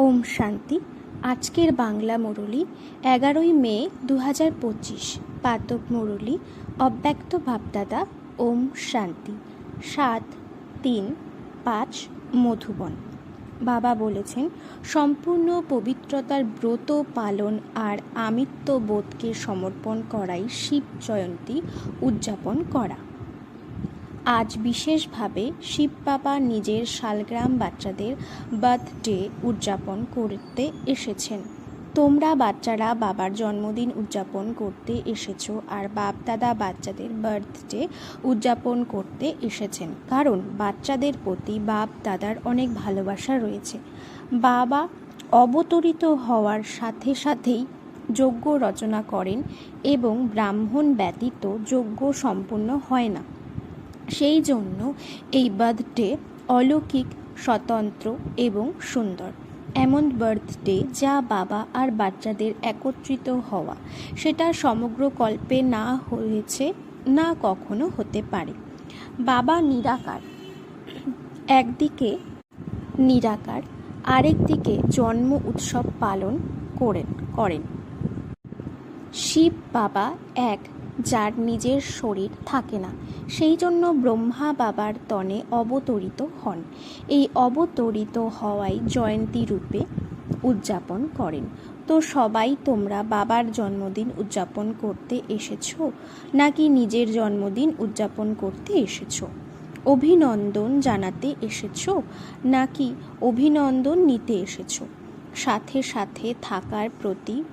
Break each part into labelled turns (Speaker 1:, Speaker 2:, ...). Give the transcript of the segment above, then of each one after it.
Speaker 1: ওম শান্তি। আজকের বাংলা মুরলি, এগারোই মে দু হাজার পঁচিশ। পাতক মুরলি, অব্যক্ত ভাবদাদা ওম শান্তি। সাত, তিন, পাঁচ, মধুবন। বাবা বলেছেন, সম্পূর্ণ পবিত্রতার ব্রত পালন আর আমিত্ব বোধকে সমর্পণ করাই শিব জয়ন্তী উদযাপন করা। আজ বিশেষভাবে শিব বাবা নিজের শালগ্রাম বাচ্চাদের বার্থডে উদযাপন করতে এসেছেন। তোমরা বাচ্চারা বাবার জন্মদিন উদযাপন করতে এসেছ আর বাপ দাদা বাচ্চাদের বার্থডে উদযাপন করতে এসেছেন। কারণ বাচ্চাদের প্রতি বাপ দাদার অনেক ভালোবাসা রয়েছে। বাবা অবতরিত হওয়ার সাথে সাথেই যজ্ঞ রচনা করেন এবং ব্রাহ্মণ ব্যতীত যজ্ঞ সম্পূর্ণ হয় না। সেই জন্য এই বার্থডে অলৌকিক, স্বতন্ত্র এবং সুন্দর। এমন বার্থডে যা বাবা আর বাচ্চাদের একত্রিত হওয়া, সেটা সমগ্র কল্পে না হয়েছে, না কখনো হতে পারে। বাবা নিরাকার। একদিকে নিরাকার, আরেকদিকে জন্ম উৎসব পালন করেন করেন। শিব বাবা এক যার নিজের শরীর থাকে না। সেই জন্য ব্রহ্মা বাবার তনে অবতরিত হন। এই অবতরিত হওয়াই জয়ন্তী রূপে উদযাপন করেন। তো সবাই, তোমরা বাবার জন্মদিন উদযাপন করতে এসেছ? নাকি নিজের জন্মদিন উদযাপন করতে এসেছ? অভিনন্দন জানাতে এসেছ? নাকি অভিনন্দন নিতে এসেছ? সাথে সাথে থাকার প্রতি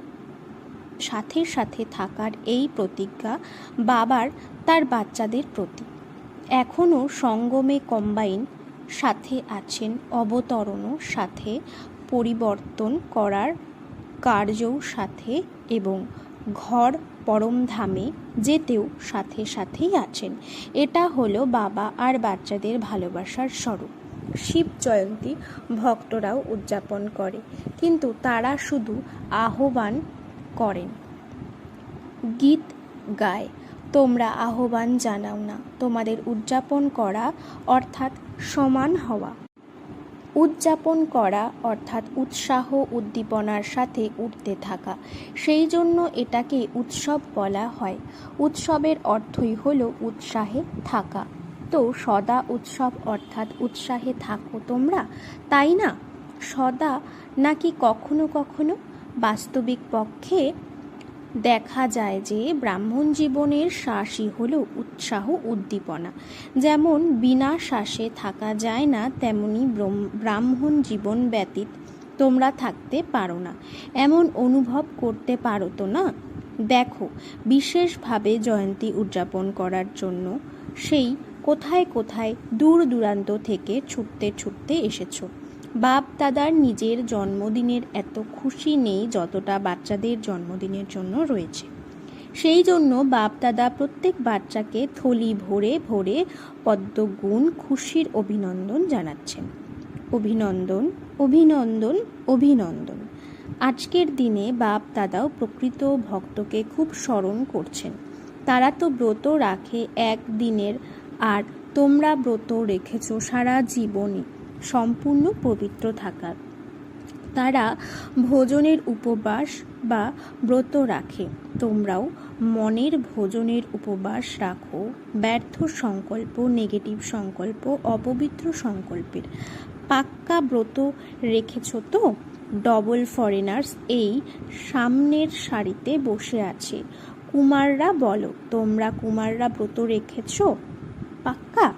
Speaker 1: সাথে সাথে থাকার এই প্রতিজ্ঞা বাবার তার বাচ্চাদের প্রতি। এখনও সঙ্গমে কম্বাইন সাথে আছেন অবতরণও সাথে, পরিবর্তন করার কার্যও সাথে এবং ঘর পরমধামে যেতেও সাথে সাথেই আছেন। এটা হলো বাবা আর বাচ্চাদের ভালোবাসার স্বরূপ। শিব জয়ন্তী ভক্তরাও উদযাপন করে। কিন্তু তারা শুধু আহ্বান করেন। গীত গায়, তোমরা আহ্বান জানাও না, তোমাদের উদযাপন করা অর্থাৎ সমান হওয়া। উদযাপন করা অর্থাৎ উৎসাহ উদ্দীপনার সাথে উঠতে থাকা, সেই জন্য এটাকে উৎসব বলা হয়। উৎসবের অর্থই হল উৎসাহে থাকা। তো সদা উৎসব অর্থাৎ উৎসাহে থাকো তোমরা, তাই না? সদা নাকি কখনো কখনো? বাস্তবিক পক্ষে দেখা যায় যে ব্রাহ্মণ জীবনের শ্বাসই হল উৎসাহ উদ্দীপনা। যেমন বিনা শ্বাসে থাকা যায় না, তেমনি ব্রাহ্মণ জীবন ব্যতীত তোমরা থাকতে পারো না। এমন অনুভব করতে পারো তো না? দেখো, বিশেষভাবে জয়ন্তী উদযাপন করার জন্য সেই কোথায় কোথায় দূর দূরান্ত থেকে ছুটতে ছুটতে এসেছ। বাপ দাদার নিজের জন্মদিনের এত খুশি নেই যতটা বাচ্চাদের জন্মদিনের জন্য রয়েছে। সেই জন্য বাপ দাদা প্রত্যেক বাচ্চাকে থলি ভরে ভরে পদ্মগুণ খুশির অভিনন্দন জানাচ্ছেন। অভিনন্দন অভিনন্দন অভিনন্দন। আজকের দিনে বাপ দাদাও প্রকৃত ভক্তকে খুব স্মরণ করছেন। তারা তো ব্রত রাখে এক দিনের আর তোমরা ব্রত রেখেছ সারা জীবনই। সম্পূর্ণ পবিত্র থাকার। তারা ভোজনের উপবাস বা ব্রত রাখে। তোমরাও মনের ভোজনের উপবাস রাখো। ব্যর্থ সংকল্প, নেগেটিভ সংকল্প, অপবিত্র সংকল্পের। পাক্কা ব্রত রেখেছ তো? ডবল ফরেনার্স এই সামনের সারিতে বসে আছে। কুমাররা বলো, তোমরা কুমাররা ব্রত রেখেছ? পাক্কা?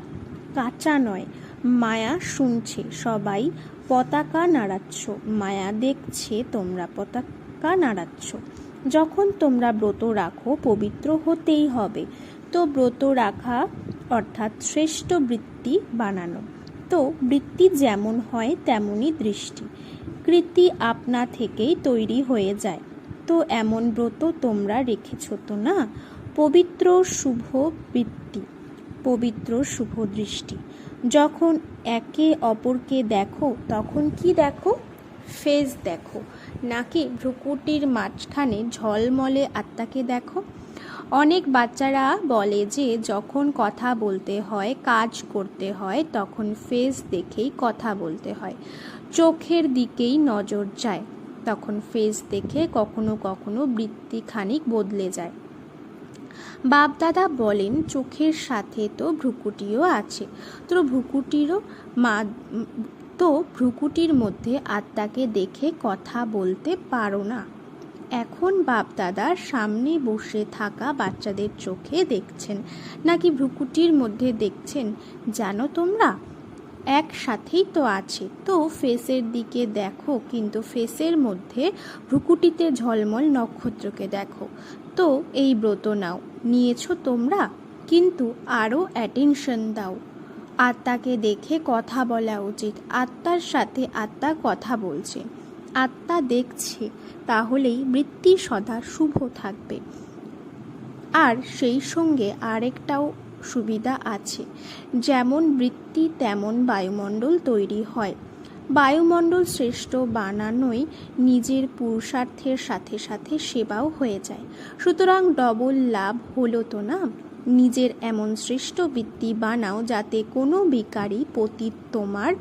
Speaker 1: কাঁচা নয়। মায়া শুনছে সবাই, পতাকা নাড়াচ্ছ। মায়া দেখছে তোমরা পতাকা নাড়াচ্ছ। যখন তোমরা ব্রত রাখো, পবিত্র হতেই হবে। তো ব্রত রাখা অর্থাৎ শ্রেষ্ঠ বৃত্তি বানানো। তো বৃত্তি যেমন হয়, তেমনই দৃষ্টি। কৃতি আপনা থেকেই তৈরি হয়ে যায়। তো এমন ব্রত তোমরা রেখেছ তো না? পবিত্র শুভ বৃত্তি, পবিত্র শুভ দৃষ্টি। যখন একে অপরকে দেখো, তখন কি দেখো? ফেস দেখো। নাকি ভ্রুকুটির মাঝখানে ঝলমলে আত্মাকে দেখো? অনেক বাচ্চারা বলে যে, যখন কথা বলতে হয়, কাজ করতে হয়, তখন ফেস দেখেই কথা বলতে হয়। চোখের দিকেই নজর যায়, তখন ফেস দেখে কখনো কখনো বৃত্তি খানিক বদলে যায়। বাপদাদা বলেন, চোখের সাথে তো ভ্রুকুটিও আছে। তো ভ্রুকুটিরও মা, তো ভ্রুকুটির মধ্যে আত্মাকে দেখে কথা বলতে পারো না। এখন বাপদাদার সামনে বসে থাকা বাচ্চাদের চোখে দেখছেন। নাকি ভ্রুকুটির মধ্যে দেখছেন? জানো তোমরা? একসাথেই তো আছে। তো ফেসের দিকে দেখো, কিন্তু ফেসের মধ্যে ভ্রুকুটিতে ঝলমল নক্ষত্রকে দেখো। তো এই ব্রত নাও। নিয়েছো তোমরা, কিন্তু আরও অ্যাটেনশন দাও। আত্মাকে দেখে কথা বলা উচিত। আত্মার সাথে আত্মা কথা বলছে। আত্মা দেখছে, তাহলেই বৃত্তি সদা শুভ থাকবে। আর সেই সঙ্গে আরেকটাও সুবিধা আছে। যেমন বৃত্তি, তেমন বায়ুমণ্ডল তৈরি হয়। বায়ুমণ্ডল শ্রেষ্ঠ বানানোই নিজের পুরুষার্থের সাথে সাথে সেবাও হয়ে যায়। সুতরাং ডবল লাভ হলো তো না? নিজের এমন শ্রেষ্ঠ বৃত্তি বানাও যাতে কোনো বিকারী পতীত তোমার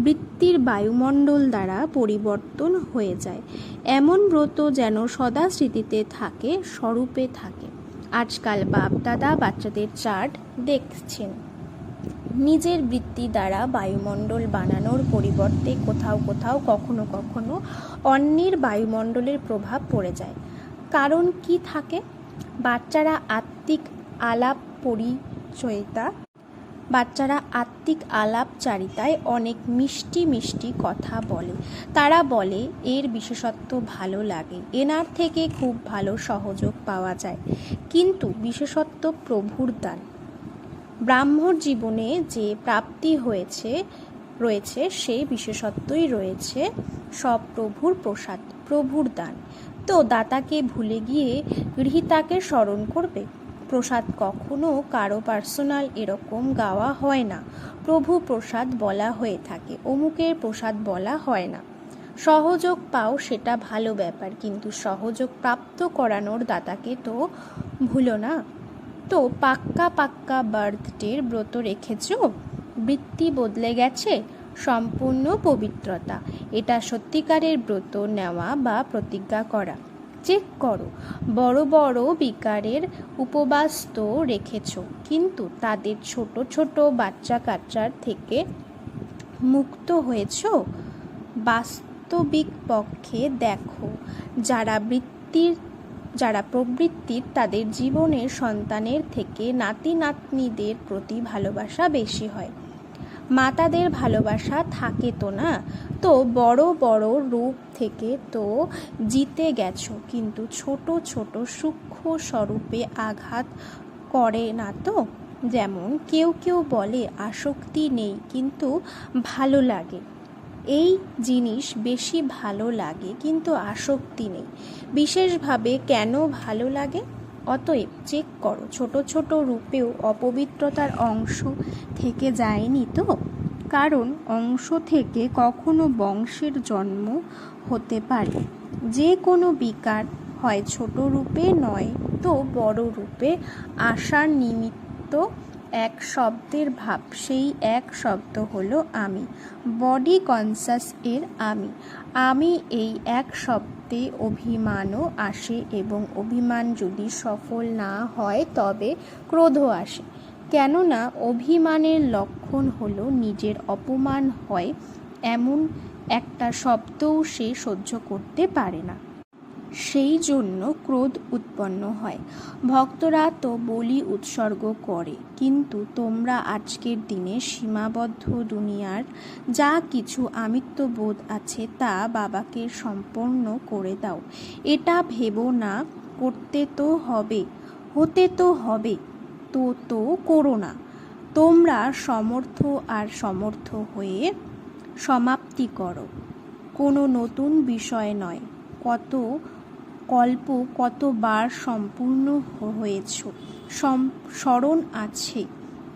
Speaker 1: বৃত্তির বায়ুমণ্ডল দ্বারা পরিবর্তন হয়ে যায়। এমন ব্রত যেন সদা স্মৃতিতে থাকে, স্বরূপে থাকে। আজকাল বাপ দাদা বাচ্চাদের চার্ট দেখছেন। নিজের বৃত্তি দ্বারা বায়ুমণ্ডল বানানোর পরিবর্তে কোথাও কোথাও কখনো কখনো অন্যের বায়ুমণ্ডলের প্রভাব পড়ে যায়। কারণ কি থাকে? বাচ্চারা আত্মিক আলাপ পরিচয়তা বাচ্চারা আত্মিক আলাপচারিতায় অনেক মিষ্টি মিষ্টি কথা বলে। তারা বলে, এর বিশেষত্ব ভালো লাগে। এনার থেকে খুব ভালো সহযোগ পাওয়া যায়। কিন্তু বিশেষত্ব প্রভুর দান। ব্রাহ্মর জীবনে যে প্রাপ্তি হয়েছে, রয়েছে সেই বিশেষত্বই রয়েছে সব প্রভুর প্রসাদ, প্রভুর দান। তো দাতাকে ভুলে গিয়ে গৃহীতাকে স্মরণ করবে। প্রসাদ কখনো কারও পার্সোনাল এরকম গাওয়া হয় না। প্রভু প্রসাদ বলা হয়ে থাকে, অমুকের প্রসাদ বলা হয় না। সহযোগ পাও সেটা ভালো ব্যাপার, কিন্তু সহযোগ প্রাপ্ত করানোর দাতাকে তো ভুলো না। তো পাক্কা পাক্কা বার্থডের ব্রত রেখেছ? বৃত্তি বদলে গেছে, সম্পূর্ণ পবিত্রতা। এটা সত্যিকারের ব্রত নেওয়া বা প্রতিজ্ঞা করা। চেক করো। বড় বড় বিকারের উপবাস তো রেখেছ, কিন্তু তাদের ছোট ছোট বাচ্চা কাচ্চার থেকে মুক্ত হয়েছ? বাস্তবিক পক্ষে দেখো, যারা বৃত্তির, যারা প্রবৃত্তির তাদের জীবনের সন্তানের থেকে নাতি নাতনিদের প্রতি ভালোবাসা বেশি হয়। মাতাদের ভালোবাসা থাকে তো না? তো বড় বড় রূপ থেকে তো জিতে গেছো, কিন্তু ছোট ছোট সূক্ষ্ম স্বরূপে আঘাত করে না তো? যেমন কেউ কেউ বলে, আসক্তি নেই, কিন্তু ভালো লাগে। এই জিনিস বেশি ভালো লাগে, কিন্তু আসক্তি নেই। বিশেষভাবে কেন ভালো লাগে? অতএব চেক করো, ছোট ছোট রূপেও অপবিত্রতার অংশ থেকে যায়নি তো? কারণ অংশ থেকে কখনো বংশের জন্ম হতে পারে। যে কোনো বিকার হয় ছোট রূপে নয়, তো বড় রূপে আসার নিমিত্ত এক শব্দের ভাব। সেই এক শব্দ হলো আমি। বডি কনসাস এর আমি। আমি এই এক শব্দে অভিমানও আসে এবং অভিমান যদি সফল না হয়, তবে ক্রোধও আসে। কেননা অভিমানের লক্ষণ হল নিজের অপমান হয় এমন একটা শব্দও সে সহ্য করতে পারে না। সেই জন্য ক্রোধ উৎপন্ন হয়। ভক্তরা তো বলি উৎসর্গ করে, কিন্তু তোমরা আজকের দিনে সীমাবদ্ধ দুনিয়ার যা কিছু আমিত্ববোধ আছে তা বাবাকে সম্পন্ন করে দাও। এটা ভেবো না, করতে তো হবে, হতে তো হবে। তো তো করো না। তোমরা সমর্থ আর সমর্থ হয়ে সমাপ্তি করো। কোনো নতুন বিষয় নয়। কত কল্প কতবার সম্পূর্ণ হয়েছ। স্মরণ আছে।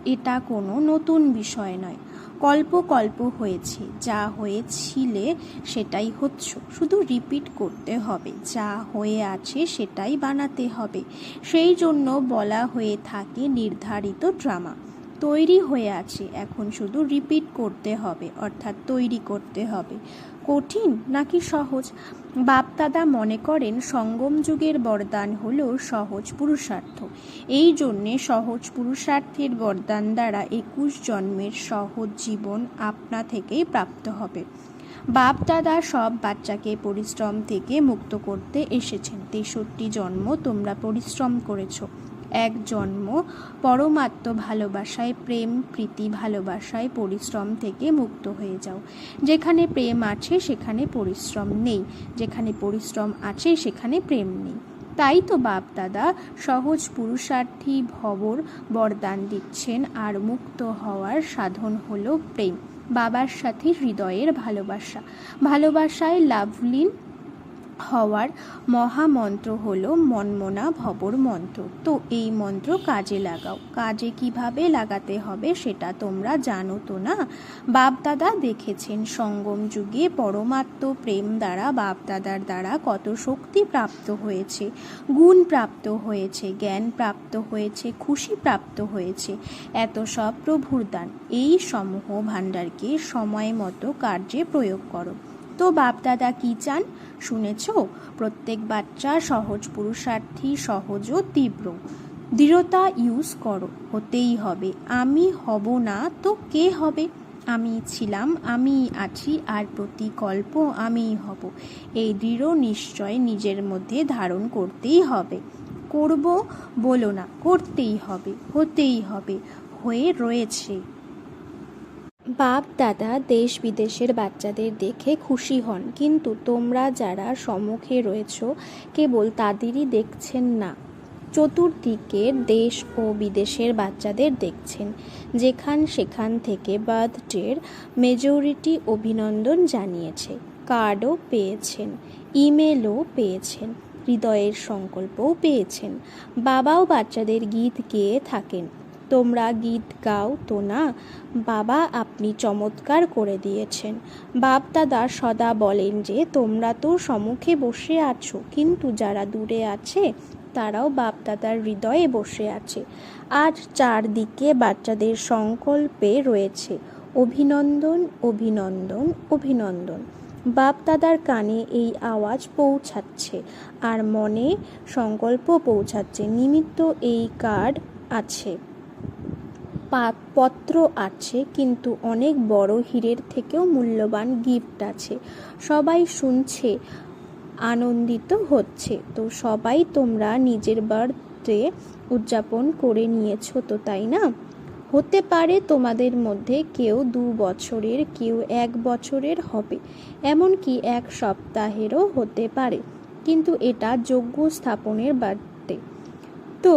Speaker 1: এটা কোনো নতুন বিষয় নয়। কল্প কল্প হয়েছে। যা হয়েছিলে সেটাই হচ্ছ। শুধু রিপিট করতে হবে। যা হয়ে আছে সেটাই বানাতে হবে। সেই জন্য বলা হয়ে থাকে নির্ধারিত ড্রামা তৈরি হয়ে আছে। এখন শুধু রিপিট করতে হবে, অর্থাৎ তৈরি করতে হবে। কঠিন নাকি সহজ? বাপদাদা মনে করেন সঙ্গম যুগের বরদান হল সহজ পুরুষার্থ। এই জন্যে সহজ পুরুষার্থের বরদান দ্বারা একুশ জন্মের সহজ জীবন আপনা থেকেই প্রাপ্ত হবে। বাপ দাদা সব বাচ্চাকে পরিশ্রম থেকে মুক্ত করতে এসেছেন। তেষট্টি জন্ম তোমরা পরিশ্রম করেছ। এক জন্ম পরমাত্ম ভালোবাসায় প্রেম, প্রীতি ভালোবাসায় পরিশ্রম থেকে মুক্ত হয়ে যাও। যেখানে প্রেম আছে সেখানে পরিশ্রম নেই। যেখানে পরিশ্রম আছে সেখানে প্রেম নেই। তাই তো বাপ দাদা সহজ পুরুষার্থী ভবর বরদান দিচ্ছেন আর মুক্ত হওয়ার সাধন হলো প্রেম। বাবার সাথে হৃদয়ের ভালোবাসা। ভালোবাসায় লাভলীন হওয়ার মহামন্ত্র হলো মনমনা ভবর মন্ত্র। তো এই মন্ত্র কাজে লাগাও। কাজে কীভাবে লাগাতে হবে সেটা তোমরা জানো তো না? বাপদাদা দেখেছেন সঙ্গম যুগে পরমাত্ম প্রেম দ্বারা বাপদাদার দ্বারা কত শক্তি প্রাপ্ত হয়েছে। গুণ প্রাপ্ত হয়েছে, জ্ঞান প্রাপ্ত হয়েছে, খুশি প্রাপ্ত হয়েছে। এত সব প্রভুর দান। এই সমূহ ভাণ্ডারকে সময় মতো কার্যে প্রয়োগ করো। তো বাপদাদা কি চান? শুনেছ, প্রত্যেক বাচ্চা সহজ পুরুষার্থী সহজ ও তীব্র। দৃঢ়তা ইউজ করো, হতেই হবে। আমি হব না তো কে হবে? আমি ছিলাম, আমি আছি, আর প্রতিকল্প আমিই হব। এই দৃঢ় নিশ্চয় নিজের মধ্যে ধারণ করতেই হবে। করব বলো না, করতেই হবে, হতেই হবে। হয়ে রয়েছে। বাপ দাদা দেশ বিদেশের বাচ্চাদের দেখে খুশি হন। কিন্তু তোমরা যারা সম্মুখে রয়েছ, কেবল তাদেরই দেখছেন না। চতুর্দিকে দেশ ও বিদেশের বাচ্চাদের দেখছেন। যেখান সেখান থেকে বার্থডের মেজরিটি অভিনন্দন জানিয়েছে। কার্ডও পেয়েছেন, ইমেলও পেয়েছেন, হৃদয়ের সংকল্পও পেয়েছেন। বাবাও বাচ্চাদের গীত গেয়ে থাকেন। তোমরা গীত গাও তো না? বাবা, আপনি চমৎকার করে দিয়েছেন। বাপ দাদা সদা বলেন যে, তোমরা তো সম্মুখে বসে আছো, কিন্তু যারা দূরে আছে, তারাও বাপ দাদার হৃদয়ে বসে আছে। আজ চারদিকে বাচ্চাদের সংকল্পে রয়েছে, অভিনন্দন অভিনন্দন অভিনন্দন। বাপ দাদার কানে এই আওয়াজ পৌঁছাচ্ছে, আর মনে সংকল্প পৌঁছাচ্ছে, নিমিত্ত এই কার্ড আছে। পত্র আছে, কিন্তু অনেক বড় হীরের থেকেও মূল্যবান গিফট আছে। সবাই শুনছে, আনন্দিত হচ্ছে। তো সবাই তোমরা নিজের বার্থডে উদযাপন করে নিয়েছো তো, তাই না? হতে পারে তোমাদের মধ্যে কেউ দু বছরের, কেউ এক বছরের হবে। এমনকি এক সপ্তাহেরও হতে পারে, কিন্তু এটা যোগ্য স্থাপনের বার্থডে। তো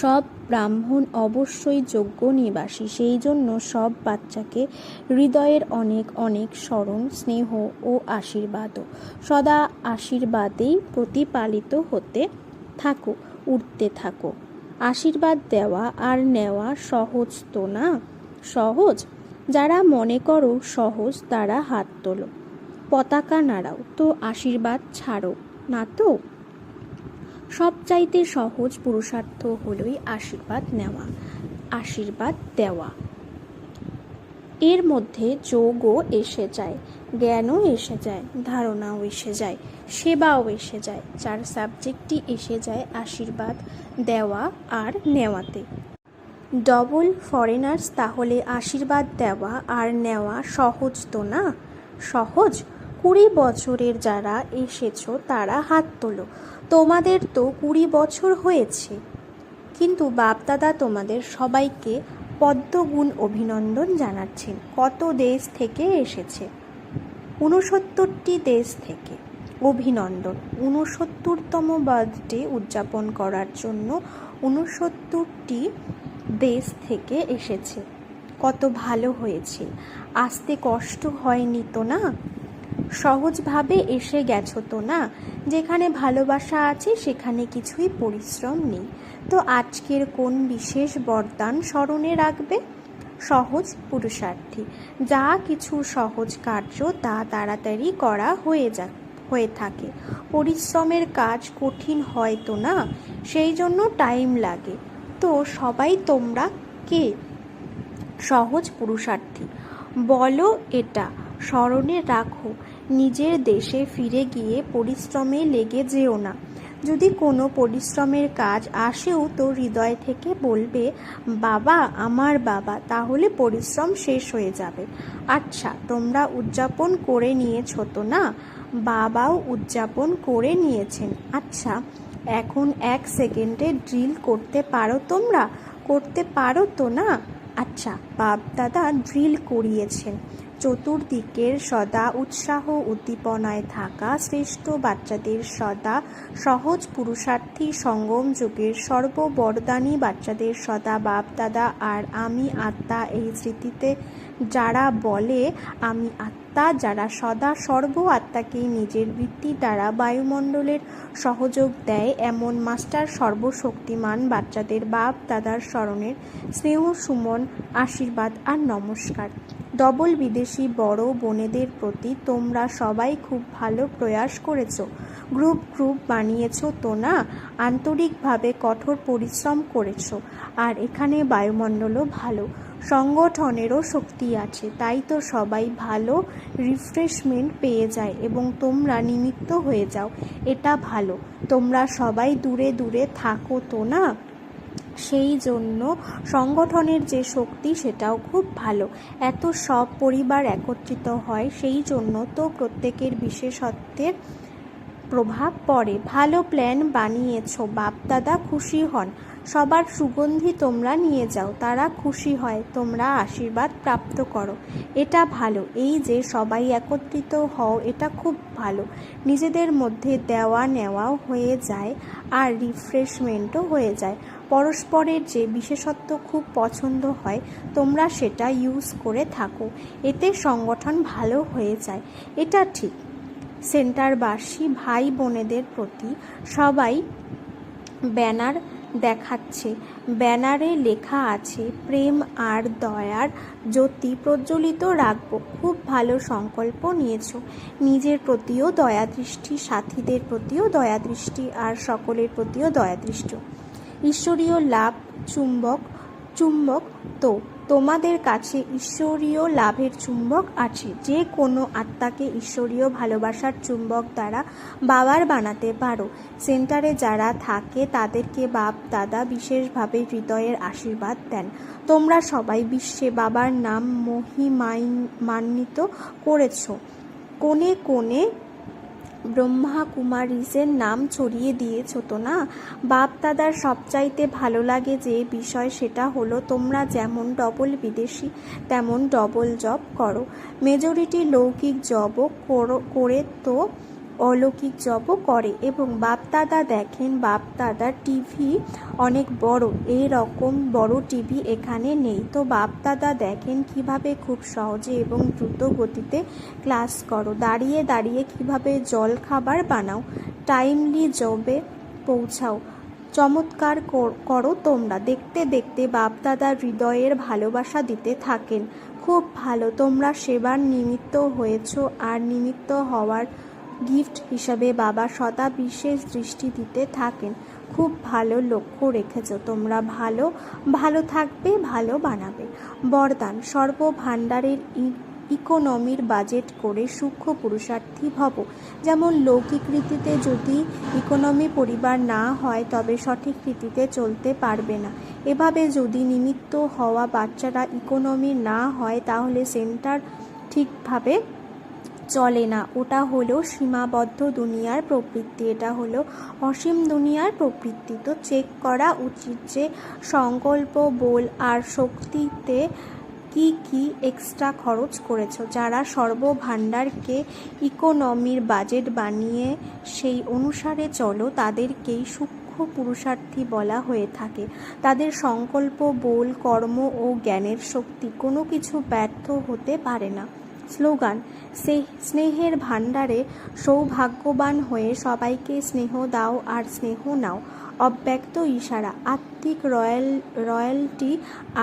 Speaker 1: সব ব্রাহ্মণ অবশ্যই যোগ্য নিবাসী। সেই জন্য সব বাচ্চাকে হৃদয়ের অনেক অনেক স্মরণ, স্নেহ ও আশীর্বাদও সদা আশীর্বাদেই প্রতিপালিত হতে থাকো, উঠতে থাকো। আশীর্বাদ দেওয়া আর নেওয়া সহজ তো না? সহজ? যারা মনে করো সহজ, তারা হাত তোলো। পতাকা নাড়াও, তো আশীর্বাদ ছাড়ো, না তো? সবচাইতে সহজ পুরুষার্থ হলোই আশীর্বাদ নেওয়া, আশীর্বাদ দেওয়া। এর মধ্যে যোগও এসে যায়, জ্ঞানও এসে যায়, ধারণাও এসে যায়, সেবাও এসে যায়, যার সাবজেক্টই এসে যায় আশীর্বাদ দেওয়া আর নেওয়াতে। ডবল ফরেনার্স তাহলে আশীর্বাদ দেওয়া আর নেওয়া সহজ তো না? সহজ কুড়ি বছরের যারা এসেছ, তারা হাত তোলো। তোমাদের তো কুড়ি বছর হয়েছে। কিন্তু বাপদাদা তোমাদের সবাইকে পদ্মগুণ অভিনন্দন জানাচ্ছেন। কত দেশ থেকে এসেছে? ঊনসত্তরটি দেশ থেকে। অভিনন্দন। ঊনসত্তরতম বার্থডে উদযাপন করার জন্য ঊনসত্তরটি দেশ থেকে এসেছে। কত ভালো হয়েছে। আসতে কষ্ট হয়নি তো না? সহজভাবে এসে গেছো তো না? যেখানে ভালোবাসা আছে, সেখানে কিছুই পরিশ্রম নেই। তো আজকের কোন বিশেষ বরদান স্মরণে রাখবে? সহজ পুরুষার্থী, যা কিছু সহজ কার্য তা তাড়াতাড়ি করা হয়ে যা, হয়ে থাকে। পরিশ্রমের কাজ কঠিন হয় তো না? সেই জন্য টাইম লাগে। তো সবাই তোমরা কে? সহজ পুরুষার্থী, বলো এটা, স্মরণে রাখো। নিজের দেশে ফিরে গিয়ে পরিশ্রমে লেগে যেও না। যদি কোনো পরিশ্রমের কাজ আসেও তো হৃদয় থেকে বলবে, বাবা, আমার বাবা, তাহলে পরিশ্রম শেষ হয়ে যাবে। আচ্ছা তোমরা উদযাপন করে নিয়েছো তো না? বাবাও উদযাপন করে নিয়েছেন। আচ্ছা এখন এক সেকেন্ডে ড্রিল করতে পারো তোমরা? করতে পারো তো না? আচ্ছা বাপ দাদা ড্রিল করিয়েছেন। চতুর্দিকের সদা উৎসাহ উদ্দীপনায় থাকা শ্রেষ্ঠ বাচ্চাদের সদা সহজ পুরুষার্থী সঙ্গম যুগের সর্ববরদানী বাচ্চাদের সদা বাপ দাদা আর আমি আত্মা এই স্মৃতিতে যারা বলে, আমি আত্মা। যারা সদা সর্ব আত্মাকে নিজের বৃত্তি দ্বারা বায়ুমণ্ডলের সহযোগ দেয়, এমন মাস্টার সর্বশক্তিমান বাচ্চাদের বাপ দাদার স্মরণের স্নেহ, সুমন, আশীর্বাদ আর নমস্কার। ডবল বিদেশি বড় বোনেদের প্রতি তোমরা সবাই খুব ভালো প্রয়াস করেছ। গ্রুপ গ্রুপ বানিয়েছো তো না আন্তরিকভাবে কঠোর পরিশ্রম করেছ, আর এখানে বায়ুমণ্ডলও ভালো। সংগঠনেরও শক্তি আছে। তাই তো সবাই ভালো রিফ্রেশমেন্ট পেয়ে যায় এবং তোমরা নিমিত্ত হয়ে যাও। এটা ভালো। তোমরা সবাই দূরে দূরে থাকো তো না? সেই জন্য সংগঠনের যে শক্তি, সেটাও খুব ভালো। এত সব পরিবার একত্রিত হয়, সেই জন্য তো প্রত্যেকের বিশেষত্বের প্রভাব পড়ে। ভালো প্ল্যান বানিয়েছো, বাপদাদা খুশি হন। সবার সুগন্ধি তোমরা নিয়ে যাও, তারা খুশি হয়, তোমরা আশীর্বাদ প্রাপ্ত করো। এটা ভালো, এই যে সবাই একত্রিত হও, এটা খুব ভালো। নিজেদের মধ্যে দেওয়া নেওয়াও হয়ে যায় আর রিফ্রেশমেন্টও হয়ে যায়। পরস্পরের যে বিশেষত্ব খুব পছন্দ হয়, তোমরা সেটা ইউজ করে থাকো। এতে সংগঠন ভালো হয়ে যায়। এটা ঠিক। সেন্টারবাসী ভাই বোনেদের প্রতি সবাই ব্যানার দেখাচ্ছে। ব্যানারে লেখা আছে, প্রেম আর দয়ার জ্যোতি প্রজ্বলিত রাখব। খুব ভালো সংকল্প নিয়েছ। নিজের প্রতিও দয়া দৃষ্টি, সাথীদের প্রতিও দয়াদৃষ্টি আর সকলের প্রতিও দয়াদৃষ্টি ঈশ্বরীয় লাভ, চুম্বক চুম্বক তো। তোমাদের কাছে ঈশ্বরীয় লাভের চুম্বক আছে। যে কোনো আত্মাকে ঈশ্বরীয় ভালোবাসার চুম্বক দ্বারা বাবার বানাতে পারো। সেন্টারে যারা থাকে, তাদেরকে বাপ, দাদা বিশেষভাবে হৃদয়ের আশীর্বাদ দেন। তোমরা সবাই বিশ্বে বাবার নাম মহিমান্বিত করেছ। কোণে কোণে ব্রহ্মা কুমারীজের নাম ছড়িয়ে দিয়েছ তো না? বাপ দাদার সবচাইতে ভালো লাগে যে বিষয় সেটা হলো তোমরা যেমন ডবল বিদেশি, তেমন ডবল জব করো। মেজরিটি লৌকিক জবও করে তো অলৌকিক জবও করে এবং বাপদাদা দেখেন বাপদাদার টিভি অনেক বড় এই রকম বড় টিভি এখানে নেই। তো বাপদাদা দেখেন কীভাবে খুব সহজে এবং দ্রুত গতিতে ক্লাস করো, দাঁড়িয়ে দাঁড়িয়ে কীভাবে জল খাবার বানাও টাইমলি জবে পৌঁছাও। চমৎকার করো তোমরা। দেখতে দেখতে বাপদাদার হৃদয়ের ভালোবাসা দিতে থাকেন। খুব ভালো, তোমরা সেবার নিমিত্ত হয়েছ। আর নিমিত্ত হওয়ার গিফট হিসাবে বাবা সদা বিশেষ দৃষ্টি দিতে থাকেন। খুব ভালো লক্ষ্য রেখেছ তোমরা। ভালো ভালো থাকবে, ভালো বানাবে। বরদান, সর্বভাণ্ডারের ইকোনমির বাজেট করে সূক্ষ্ম পুরুষার্থী ভব। যেমন লৌকিক রীতিতে যদি ইকোনমি পরিবার না হয়, তবে সঠিক রীতিতে চলতে পারবে না। এভাবে যদি নিমিত্ত হওয়া বাচ্চারা ইকোনমি না হয়, তাহলে সেন্টার ঠিকভাবে চলে না। ওটা হলো সীমাবদ্ধ দুনিয়ার প্রবৃত্তি। এটা হলো অসীম দুনিয়ার প্রবৃত্তি। তো চেক করা উচিত যে সংকল্প, বল আর শক্তিতে কি কি এক্সট্রা খরচ করেছ। যারা সর্বভাণ্ডারকে ইকোনমির বাজেট বানিয়ে সেই অনুসারে চলো, তাদেরকেই সূক্ষ্ম পুরুষার্থী বলা হয়ে থাকে। তাদের সংকল্প, বল, কর্ম ও জ্ঞানের শক্তি কোনো কিছু ব্যর্থ হতে পারে না। স্লোগান স্নেহের ভাণ্ডারে সৌভাগ্যবান হয়ে সবাইকে স্নেহ দাও আর স্নেহ নাও, অব্যক্ত ইশারা, আত্মিক রয়্যাল, রয়্যালটি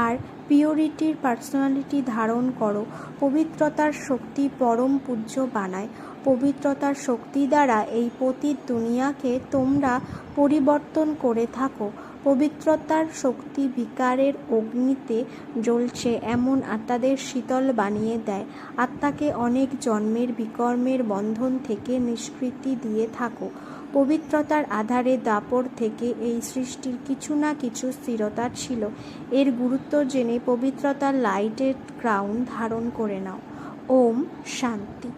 Speaker 1: আর পিওরিটির পার্সোনালিটি ধারণ করো, পবিত্রতার শক্তি পরম পূজ্য বানায়, পবিত্রতার শক্তি দ্বারা এই পতিত দুনিয়াকে তোমরা পরিবর্তন করে থাকো পবিত্রতার শক্তি বিকারের অগ্নিতে জ্বলছে, এমন আত্মাদের শীতল বানিয়ে দেয়। আত্মাকে অনেক জন্মের বিকর্মের বন্ধন থেকে নিষ্কৃতি দিয়ে থাকো পবিত্রতার আধারে দাপর থেকে এই সৃষ্টির কিছু না কিছু স্থিরতা ছিল। এর গুরুত্ব জেনে পবিত্রতার লাইটের ক্রাউন ধারণ করে নাও। ওম শান্তি।